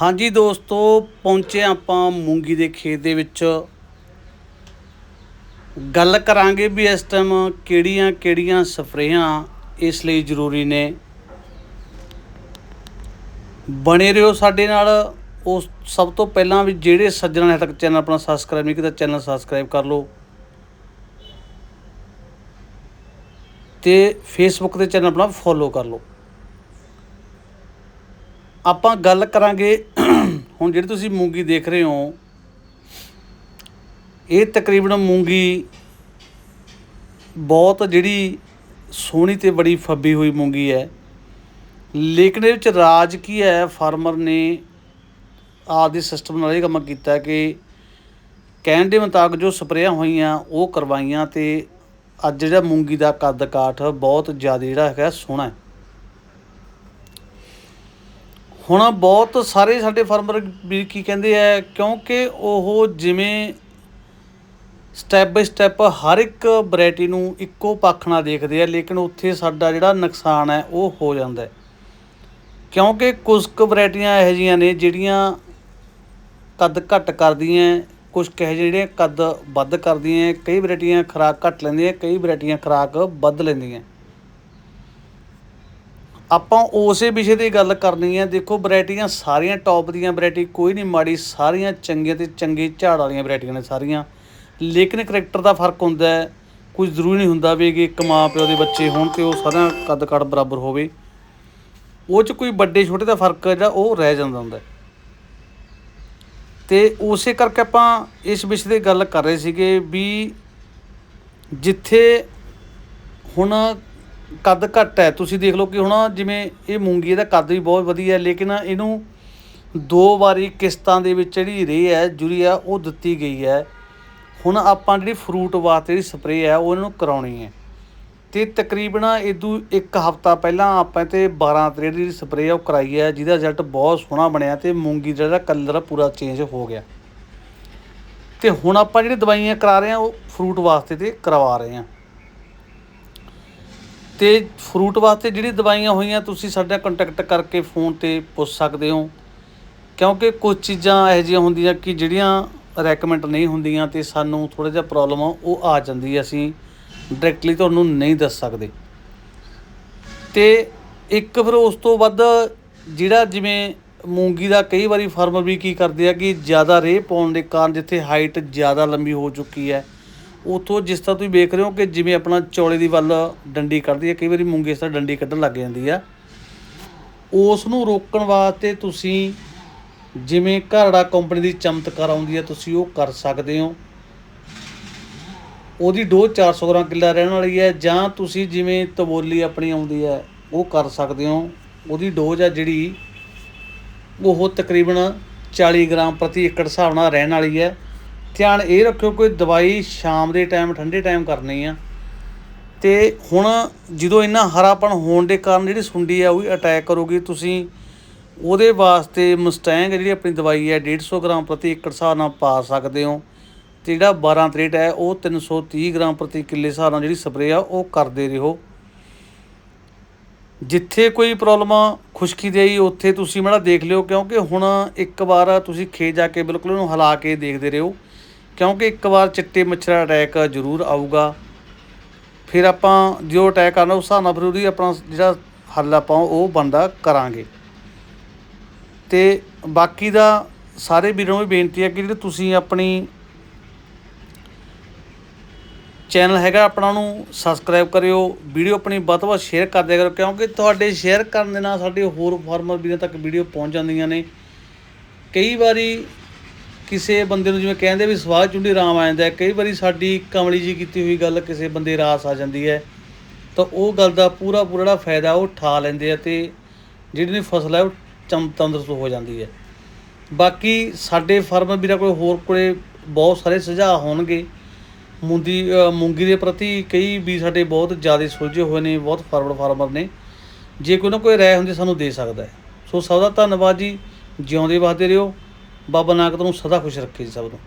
ਹਾਂਜੀ ਦੋਸਤੋ, ਪਹੁੰਚੇ ਆਪਾਂ ਮੂੰਗੀ ਦੇ ਖੇਤ ਦੇ ਵਿੱਚ। ਗੱਲ ਕਰਾਂਗੇ ਵੀ ਇਸ ਟਾਈਮ ਕਿਹੜੀਆਂ ਕਿਹੜੀਆਂ ਸਪਰੇਆਂ ਇਸ ਲਈ ਜ਼ਰੂਰੀ ਨੇ। ਬਣੇ ਰਹੋ ਸਾਡੇ ਨਾਲ। ਉਸ ਸਭ ਤੋਂ ਪਹਿਲਾਂ ਵੀ ਜਿਹੜੇ ਸੱਜਣਾ ਨੇ ਤੱਕ ਚੈਨਲ ਆਪਣਾ ਸਬਸਕ੍ਰਾਈਬ ਨਹੀਂ ਕੀਤਾ ਚੈਨਲ ਸਬਸਕ੍ਰਾਈਬ ਕਰ ਲਓ। ਤੇ ਫੇਸਬੁੱਕ ਤੇ ਚੈਨਲ ਆਪਣਾ ਫੋਲੋ ਕਰ ਲਓ। ਆਪਾਂ ਗੱਲ ਕਰਾਂਗੇ, ਹੁਣ ਜਿਹੜੀ ਤੁਸੀਂ ਮੂੰਗੀ ਦੇਖ ਰਹੇ ਹੋ, ਇਹ ਤਕਰੀਬਨ ਮੂੰਗੀ ਬਹੁਤ ਜਿਹੜੀ ਸੋਹਣੀ ਤੇ ਬੜੀ ਫੱਬੀ ਹੋਈ ਮੂੰਗੀ ਹੈ। ਲੇਕਿਨ ਇਹ ਵਿੱਚ ਰਾਜ ਕੀ ਹੈ, ਫਾਰਮਰ ਨੇ ਆਪਦੇ ਸਿਸਟਮ ਨਾਲ ਇਹ ਕੰਮ ਕੀਤਾ ਕਿ ਕਹਿਣ ਦੇ ਮੁਤਾਬਕ ਜੋ ਸਪਰੇਆਂ ਹੋਈਆਂ, ਉਹ ਕਰਵਾਈਆਂ ਤੇ ਅੱਜ ਜਿਹੜਾ ਮੂੰਗੀ ਦਾ ਕੱਦ ਕਾਠ ਬਹੁਤ ਜ਼ਿਆਦਾ ਜਿਹੜਾ ਹੈਗਾ ਸੋਹਣਾ ਹੈ। ਹੁਣ ਬਹੁਤ ਸਾਰੇ ਸਾਡੇ ਫਾਰਮਰ ਵੀ ਕੀ ਕਹਿੰਦੇ ਆ, ਕਿਉਂਕਿ ਉਹ ਜਿਵੇਂ ਸਟੈਪ ਬਾਈ ਸਟੈਪ ਹਰ ਇੱਕ ਵੈਰਾਈਟੀ ਨੂੰ ਇੱਕੋ ਪੱਖ ਨਾਲ ਦੇਖਦੇ ਆ, ਲੇਕਿਨ ਉੱਥੇ ਸਾਡਾ ਜਿਹੜਾ ਨੁਕਸਾਨ ਹੈ ਉਹ ਹੋ ਜਾਂਦਾ ਕਿਉਂਕਿ ਕੁਝ ਕੁ ਵੈਰਾਈਟੀਆਂ ਇਹੋ ਜਿਹੀਆਂ ਨੇ ਜਿਹੜੀਆਂ ਕੱਦ ਘੱਟ ਕਰਦੀਆਂ ਕੁਝ ਕਹੇ ਜਿਹੜੀਆਂ ਕੱਦ ਵੱਧ ਕਰਦੀਆਂ ਕਈ ਵੈਰਾਈਟੀਆਂ ਖਰਾਕ ਘੱਟ ਲੈਂਦੀਆਂ, ਕਈ ਵੈਰਾਈਟੀਆਂ ਖਰਾਕ ਵੱਧ ਲੈਂਦੀਆਂ ਆਪਾਂ ਉਸੇ ਵਿਸ਼ੇ ਦੀ ਗੱਲ ਕਰਨੀ ਹੈ, ਦੇਖੋ ਵੈਰਾਈਟੀਆਂ ਸਾਰੀਆਂ ਟੌਪ ਦੀਆਂ ਵੈਰਾਈਟੀ, ਕੋਈ ਨਹੀਂ ਮਾੜੀ, ਸਾਰੀਆਂ ਚੰਗੀਆਂ ਤੇ ਚੰਗੇ ਝਾੜ ਵਾਲੀਆਂ ਵੈਰਾਈਟੀਆਂ ਨੇ ਸਾਰੀਆਂ ਲੇਕਿਨ ਕਰੈਕਟਰ ਦਾ ਫ਼ਰਕ ਹੁੰਦਾ ਹੈ, ਕੋਈ ਜ਼ਰੂਰੀ ਨਹੀਂ ਹੁੰਦਾ ਵੀ ਕਿ ਇੱਕ ਮਾਂ ਪਿਓ ਦੇ ਬੱਚੇ ਹੋਣ ਤੇ ਉਹ ਸਾਰਿਆਂ ਕੱਦ ਕੱਦ ਬਰਾਬਰ ਹੋਵੇ ਉਹ ਚ ਕੋਈ ਵੱਡੇ ਛੋਟੇ ਦਾ ਫ਼ਰਕ ਜਿਹੜਾ ਉਹ ਰਹਿ ਜਾਂਦਾ ਹੁੰਦਾ ਹੈ। ਤੇ ਉਸੇ ਕਰਕੇ ਆਪਾਂ ਇਸ ਵਿਸ਼ੇ ਤੇ ਗੱਲ ਕਰ ਰਹੇ ਸੀਗੇ ਵੀ ਜਿੱਥੇ ਹੁਣ ਕੱਦ ਘੱਟ ਹੈ। ਤੁਸੀਂ ਦੇਖ ਲਓ ਕਿ ਹੁਣ ਜਿਵੇਂ ਇਹ ਮੂੰਗੀ ਇਹਦਾ ਕੱਦ ਵੀ ਬਹੁਤ ਵਧੀਆ ਲੇਕਿਨ ਇਹਨੂੰ ਦੋ ਵਾਰੀ ਕਿਸ਼ਤਾਂ ਦੇ ਵਿੱਚ ਜਿਹੜੀ ਰੇ ਹੈ ਯੂਰੀਆ ਉਹ ਦਿੱਤੀ ਗਈ ਹੈ। ਹੁਣ ਆਪਾਂ ਜਿਹੜੀ ਫਰੂਟ ਵਾਸਤੇ ਜਿਹੜੀ ਸਪਰੇਅ ਹੈ, ਉਹ ਇਹਨਾਂ ਨੂੰ ਕਰਾਉਣੀ ਹੈ। ਤੇ ਤਕਰੀਬਨ ਇਦੋਂ ਇੱਕ ਹਫ਼ਤਾ ਪਹਿਲਾਂ ਆਪਾਂ ਤੇ 12 ਤਰੀਕ ਦੀ ਸਪਰੇਅ ਉਹ ਕਰਾਈ ਹੈ। ਜਿਹਦਾ ਰਿਜ਼ਲਟ ਬਹੁਤ ਸੋਹਣਾ ਬਣਿਆ ਤੇ ਮੂੰਗੀ ਦਾ ਜਿਹੜਾ ਕਲਰ ਪੂਰਾ ਚੇਂਜ ਹੋ ਗਿਆ। ਤੇ ਹੁਣ ਆਪਾਂ ਜਿਹੜੀ ਦਵਾਈਆਂ ਕਰਾ ਰਹੇ ਹਾਂ, ਉਹ ਫਰੂਟ ਵਾਸਤੇ ਤੇ ਕਰਵਾ ਰਹੇ ਹਾਂ। ਅਤੇ ਫਰੂਟ ਵਾਸਤੇ ਜਿਹੜੀ ਦਵਾਈਆਂ ਹੋਈਆਂ, ਤੁਸੀਂ ਸਾਡੇ ਨਾਲ ਕੰਟੈਕਟ ਕਰਕੇ ਫੋਨ ਤੇ ਪੁੱਛ ਸਕਦੇ ਹੋ। ਕਿਉਂਕਿ ਕੁਝ ਚੀਜ਼ਾਂ ਇਹੋ ਜਿਹੀਆਂ ਹੁੰਦੀਆਂ ਕਿ ਜਿਹੜੀਆਂ ਰეკਮੈਂਡ ਨਹੀਂ ਹੁੰਦੀਆਂ ਅਤੇ ਸਾਨੂੰ ਥੋੜ੍ਹਾ ਜਿਹਾ ਪ੍ਰੋਬਲਮ ਆ, ਉਹ ਆ ਜਾਂਦੀ ਅਸੀਂ ਡਾਇਰੈਕਟਲੀ ਤੁਹਾਨੂੰ ਨਹੀਂ ਦੱਸ ਸਕਦੇ। ਅਤੇ ਇੱਕ ਫਿਰ ਉਸ ਤੋਂ ਵੱਧ ਜਿਹੜਾ ਜਿਵੇਂ ਮੂੰਗੀ ਦਾ ਕਈ ਵਾਰੀ ਫਾਰਮਰ ਵੀ ਕੀ ਕਰਦੇ ਆ ਕਿ ਜ਼ਿਆਦਾ ਰੇਹ ਪਾਉਣ ਦੇ ਕਾਰਨ ਜਿੱਥੇ ਹਾਈਟ ਜ਼ਿਆਦਾ ਲੰਬੀ ਹੋ ਚੁੱਕੀ ਹੈ ਉਥੋਂ ਜਿਸ ਤਰ੍ਹਾਂ ਤੁਸੀਂ ਵੇਖ ਰਹੇ ਹੋ ਕਿ ਜਿਵੇਂ ਆਪਣਾ ਚੌਲੇ ਦੀ ਵੱਲ ਡੰਡੀ ਕੱਢਦੀ ਹੈ, ਕਈ ਵਾਰੀ ਮੂੰਗੀ ਇਸ ਤਰ੍ਹਾਂ ਡੰਡੀ ਕੱਢਣ ਲੱਗ ਜਾਂਦੀ ਆ। ਉਸ ਨੂੰ ਰੋਕਣ ਵਾਸਤੇ ਤੁਸੀਂ ਜਿਵੇਂ ਘਰੜਾ ਕੰਪਨੀ ਦੀ ਚਮਤਕਾਰ ਆਉਂਦੀ ਹੈ ਤੁਸੀਂ ਉਹ ਕਰ ਸਕਦੇ ਹੋ। ਉਹਦੀ ਡੋਜ਼ 400 ਗ੍ਰਾਮ ਕਿੱਲਾ ਰਹਿਣ ਵਾਲੀ ਹੈ, ਜਾਂ ਤੁਸੀਂ ਜਿਵੇਂ ਤਬੋਲੀ ਆਪਣੀ ਆਉਂਦੀ ਹੈ, ਉਹ ਕਰ ਸਕਦੇ ਹੋ। ਉਹਦੀ ਡੋਜ਼ ਆ ਜਿਹੜੀ ਉਹ ਤਕਰੀਬਨ 40 ਗ੍ਰਾਮ ਪ੍ਰਤੀ ਏਕੜ ਹਿਸਾਬ ਨਾਲ ਰਹਿਣ ਵਾਲੀ ਹੈ। ਧਿਆਨ ਇਹ ਰੱਖਿਓ ਕੋਈ ਦਵਾਈ ਸ਼ਾਮ ਦੇ ਟਾਈਮ ਠੰਡੇ ਟਾਈਮ ਕਰਨੀ ਆ। ਤੇ ਹੁਣ ਜਦੋਂ ਇੰਨਾ ਹਰਾਪਣ ਹੋਣ ਦੇ ਕਾਰਨ ਜਿਹੜੀ ਸੁੰਡੀ ਆ, ਉਹ ਵੀ ਅਟੈਕ ਕਰੂਗੀ। ਤੁਸੀਂ ਉਹਦੇ ਵਾਸਤੇ ਮਸਟੈਂਗ ਜਿਹੜੀ ਆਪਣੀ ਦਵਾਈ ਹੈ 150 ਗ੍ਰਾਮ ਪ੍ਰਤੀ ਏਕੜ ਹਿਸਾਬ ਨਾਲ ਪਾ ਸਕਦੇ ਹੋ। ਤੇ ਜਿਹੜਾ 12 ਤਰੇਟ ਹੈ, ਉਹ 330 ਗ੍ਰਾਮ ਪ੍ਰਤੀ ਕਿੱਲੇ ਹਿਸਾਬ ਨਾਲ ਜਿਹੜੀ ਸਪਰੇਅ ਆ, ਉਹ ਕਰਦੇ ਰਹੋ। ਜਿੱਥੇ ਕੋਈ ਪ੍ਰੋਬਲਮ ਆ, ਖੁਸ਼ਕੀ ਦੀ ਆਈ, ਉੱਥੇ ਤੁਸੀਂ ਮਾੜਾ ਦੇਖ ਲਿਓ, ਕਿਉਂਕਿ ਹੁਣ ਇੱਕ ਵਾਰ ਤੁਸੀਂ ਖੇਤ ਜਾ ਕੇ ਬਿਲਕੁਲ ਉਹਨੂੰ ਹਿਲਾ ਕੇ ਦੇਖਦੇ ਰਹੋ। ਕਿਉਂਕਿ ਇੱਕ ਵਾਰ ਚਿੱਟੇ ਮੱਛਰ ਅਟੈਕ ਜ਼ਰੂਰ ਆਊਗਾ। ਫਿਰ ਆਪਾਂ ਜੋ ਅਟੈਕ ਕਰਨਾ, ਉਸ ਹਿਸਾਬ ਨਾਲ ਫਿਰ ਉਹਦੀ ਆਪਣਾ ਜਿਹੜਾ ਹੱਲ ਆਪਾਂ ਉਹ ਬੰਦਾ ਕਰਾਂਗੇ। ਤੇ ਬਾਕੀ ਦਾ ਸਾਰੇ ਵੀਰਾਂ ਨੂੰ ਵੀ ਬੇਨਤੀ ਹੈ ਕਿ ਜਿਹੜੇ ਤੁਸੀਂ ਆਪਣੀ ਚੈਨਲ ਹੈਗਾ ਆਪਣਾ ਨੂੰ ਸਬਸਕ੍ਰਾਈਬ ਕਰਿਓ, ਵੀਡੀਓ ਆਪਣੀ ਵੱਧ ਤੋਂ ਵੱਧ ਸ਼ੇਅਰ ਕਰ ਦਿਆ ਕਰੋ, ਕਿਉਂਕਿ ਤੁਹਾਡੇ ਸ਼ੇਅਰ ਕਰਨ ਦੇ ਨਾਲ ਸਾਡੇ ਹੋਰ ਫਾਰਮਰ ਵੀਰਾਂ ਤੱਕ ਵੀਡੀਓ ਪਹੁੰਚ ਜਾਂਦੀਆਂ ਨੇ। ਕਈ ਵਾਰੀ ਕਿਸੇ ਬੰਦੇ ਨੂੰ ਜਿਵੇਂ ਕਹਿੰਦੇ ਵੀ ਸਵਾਦ ਚੁੰਡੀ ਰਾਮ ਆ ਜਾਂਦਾ ਕਈ ਵਾਰੀ ਸਾਡੀ ਕਮਲੀ ਜੀ ਕੀਤੀ ਹੋਈ ਗੱਲ ਕਿਸੇ ਬੰਦੇ ਰਾਸ ਆ ਜਾਂਦੀ ਹੈ, ਤਾਂ ਉਹ ਗੱਲ ਦਾ ਪੂਰਾ ਪੂਰਾ ਜਿਹੜਾ ਫਾਇਦਾ ਉਹ ਉਠਾ ਲੈਂਦੇ ਆ ਤੇ ਜਿਹੜੀ ਨੇ ਫਸਲ ਹੈ ਉਹ ਚਮ ਤੰਦਰੁਸਤ ਹੋ ਜਾਂਦੀ ਹੈ। ਬਾਕੀ ਸਾਡੇ ਫਾਰਮਰ ਵੀਰਾਂ ਕੋਲ ਹੋਰ ਕੋਲੇ ਬਹੁਤ ਸਾਰੇ ਸੁਝਾਅ ਹੋਣਗੇ। ਮੁੰਦੀ ਮੂੰਗੀ ਦੇ ਪ੍ਰਤੀ ਕਈ ਵੀ ਸਾਡੇ ਬਹੁਤ ਜ਼ਿਆਦਾ ਸੁਲਝੇ ਹੋਏ ਨੇ, ਬਹੁਤ ਫਾਰਵਰਡ ਫਾਰਮਰ ਨੇ। ਜੇ ਕੋਈ ਨਾ ਕੋਈ ਰਾਏ ਹੁੰਦੀ ਸਾਨੂੰ ਦੇ ਸਕਦਾ ਸੋ ਸਭ ਦਾ ਧੰਨਵਾਦ ਜੀ। ਜਿਉਂਦੇ ਵਸਦੇ ਰਹੋ। ਬਾਬਾ ਨਾਨਕ ਤੁਹਾਨੂੰ ਸਦਾ ਖੁਸ਼ ਰੱਖੇ ਜੀ ਸਭ ਨੂੰ।